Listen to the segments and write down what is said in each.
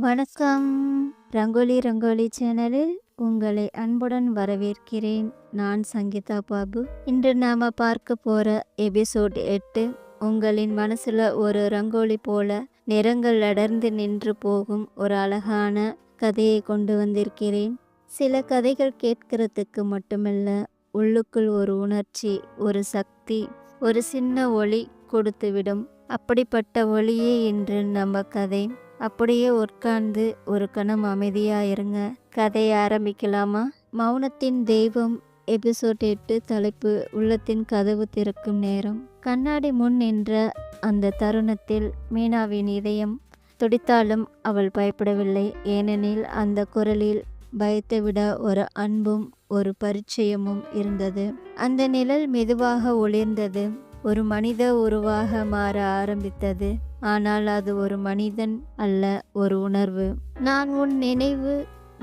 வணக்கம். ரங்கோலி ரங்கோலி சேனலில் உங்களை அன்புடன் வரவேற்கிறேன். நான் சங்கீதா பாபு. இன்று நாம பார்க்க போற எபிசோட் எட்டு உங்களின் மனசுல ஒரு ரங்கோலி போல நிறங்கள் அடர்ந்து நின்று போகும் ஒரு அழகான கதையை கொண்டு வந்திருக்கிறேன். சில கதைகள் கேட்கறதுக்கு மட்டுமல்ல உள்ளுக்குள் ஒரு உணர்ச்சி ஒரு சக்தி ஒரு சின்ன ஒளி கொடுத்துவிடும். அப்படிப்பட்ட ஒளியே இன்று நம்ம கதை. அப்படியே உட்கார்ந்து ஒரு கணம் அமைதியாக இருங்க. கதையை ஆரம்பிக்கலாமா? மௌனத்தின் தெய்வம் எபிசோட் எட்டு தலைப்பு உள்ளத்தின் கதவு திறக்கும் நேரம். கண்ணாடி முன் நின்ற அந்த தருணத்தில் மீனாவின் இதயம் துடித்தாலும் அவள் பயப்படவில்லை. ஏனெனில் அந்த குரலில் பயத்தை விட ஒரு அன்பும் ஒரு பரிச்சயமும் இருந்தது. அந்த நிழல் மெதுவாக ஒளிர்ந்தது. ஒரு மனித உருவாக மாற ஆரம்பித்தது. ஆனால் அது ஒரு மனிதன் அல்ல ஒரு உணர்வு. நான் உன் நினைவு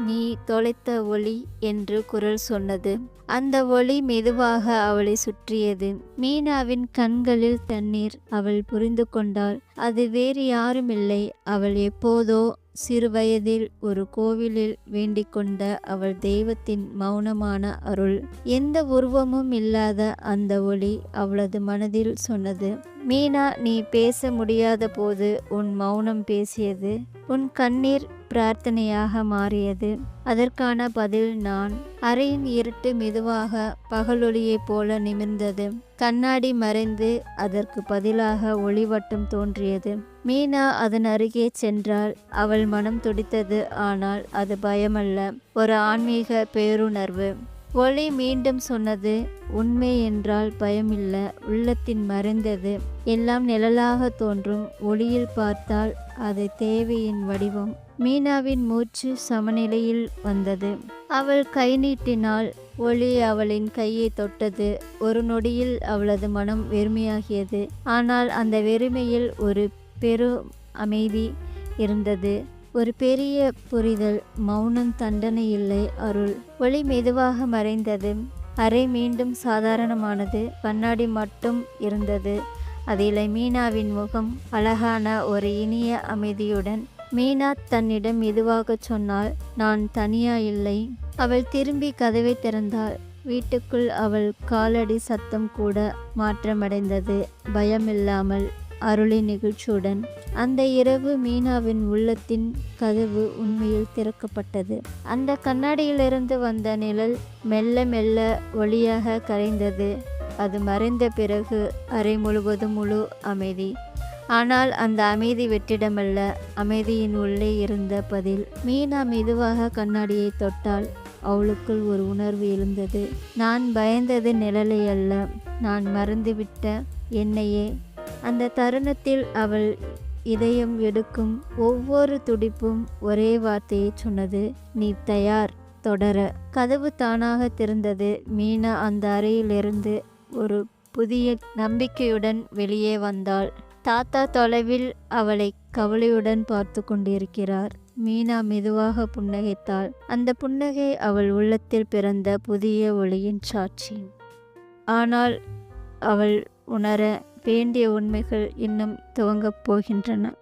நீ தொலைத்த ஒளி என்று குரல் சொன்னது. அந்த ஒளி மெதுவாக அவளை சுற்றியது. மீனாவின் கண்களில் தண்ணீர் அவள் புரிந்து கொண்டாள். அது வேறு யாரும் இல்லை அவள் எப்போதோ சிறுவயதில் ஒரு கோவிலில் வேண்டிக் கொண்ட அவள் தெய்வத்தின் மௌனமான அருள். எந்த உருவமும் இல்லாத அந்த ஒளி அவளது மனதில் சொன்னது மீனா நீ பேச முடியாத போது உன் மௌனம் பேசியது உன் கண்ணீர் பிரார்த்தனையாக மாறியது. அதற்கான பதில் நான். அறையின் இருட்டு மெதுவாக பகலொளியைப் போல நிமிர்ந்தது. கண்ணாடி மறைந்து அதற்கு பதிலாக ஒளிவட்டம் தோன்றியது. மீனா அதன் அருகே சென்றால் அவள் மனம் துடித்தது. ஆனால் அது பயமல்ல. ஒரு ஆன்மீக பேருணர்வு. ஒளி மீண்டும் சொன்னது உண்மை என்றால் பயமில்ல. உள்ளத்தின் மறைந்தது. எல்லாம் நிழலாக தோன்றும். ஒளியில் பார்த்தால் அது தேவையின் வடிவம். மீனாவின் மூச்சு சமநிலையில் வந்தது. அவள் கை நீட்டினால் ஒளி அவளின் கையை தொட்டது. ஒரு நொடியில் அவளது மனம் வெறுமையாகியது. ஆனால் அந்த வெறுமையில் ஒரு பெரும் அமைதி இருந்தது. ஒரு பெரிய புரிதல் மௌனம் தண்டனை இல்லை அருள். ஒளி மெதுவாக மறைந்தது. அறை மீண்டும் சாதாரணமானது. கண்ணாடி மட்டும் இருந்தது. அதில் மீனாவின் முகம் அழகான ஒரு இனிய அமைதியுடன் மீனா தன்னிடம் மெதுவாக சொன்னாள் நான் தனியா இல்லை. அவள் திரும்பி கதவை திறந்தாள். வீட்டுக்குள் அவள் காலடி சத்தம் கூட மாற்றமடைந்தது. பயமில்லாமல் அருளின் நிகழ்ச்சியுடன் அந்த இரவு மீனாவின் உள்ளத்தின் கதவு உண்மையில் திறக்கப்பட்டது. அந்த கண்ணாடியிலிருந்து வந்த நிழல் மெல்ல மெல்ல ஒளியாக கரைந்தது. அது மறைந்த பிறகு அறை முழுவதும் முழு அமைதி. ஆனால் அந்த அமைதி வெற்றிடமல்ல. அமைதியின் உள்ளே இருந்த பதில் மீனா மெதுவாக கண்ணாடியை தொட்டால் அவளுக்குள் ஒரு உணர்வு எழுந்தது. நான் பயந்தது நிழலை அல்ல. நான் மறந்துவிட்ட என்னையே அந்த தருணத்தில் அவள் இதயம் எடுக்கும் ஒவ்வொரு துடிப்பும் ஒரே வார்த்தையை சொன்னது நீ தயார் தொடர. கதவு தானாக திறந்தது. மீனா அந்த அறையிலிருந்து ஒரு புதிய நம்பிக்கையுடன் வெளியே வந்தாள். தாத்தா தொலைவில் அவளை கவலையுடன் பார்த்து கொண்டிருக்கிறார். மீனா மெதுவாக புன்னகைத்தாள். அந்த புன்னகை அவள் உள்ளத்தில் பிறந்த புதிய ஒளியின் சாட்சி. ஆனால் அவள் உணர வேண்டிய உண்மைகள் இன்னும் துவங்கப் போகின்றன.